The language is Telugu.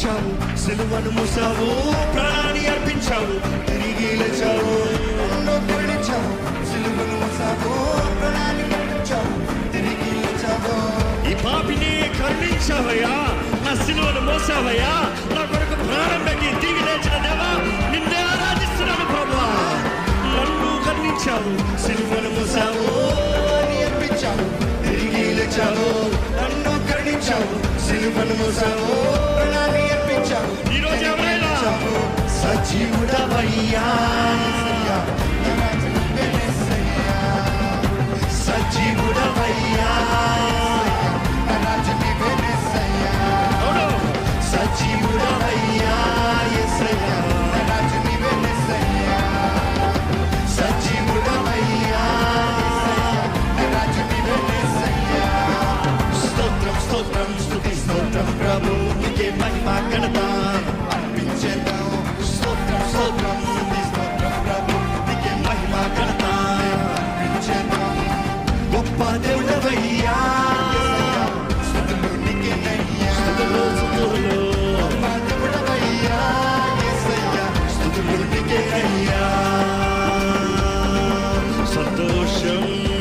కరుణించావు సిలువను మూసావు. ప్రాణాన్ని అర్పించావు. తిరిగి లేచావు. నన్ను కరుణించావు సిలువను మోసావు. ప్రాణాన్ని అర్పించావు. తిరిగి లేచావు. ఈ పాపిని కరుణించావయ్యా నా సిలువను మోసావయ్యా. నా కొరకు ప్రాణం పెట్టి తిరిగి లేచిన దేవా నిన్నే ఆరాధిస్తున్నాను బాబా నన్ను కరుణించావు సిలువను మోసావు. Fatima. 歌声。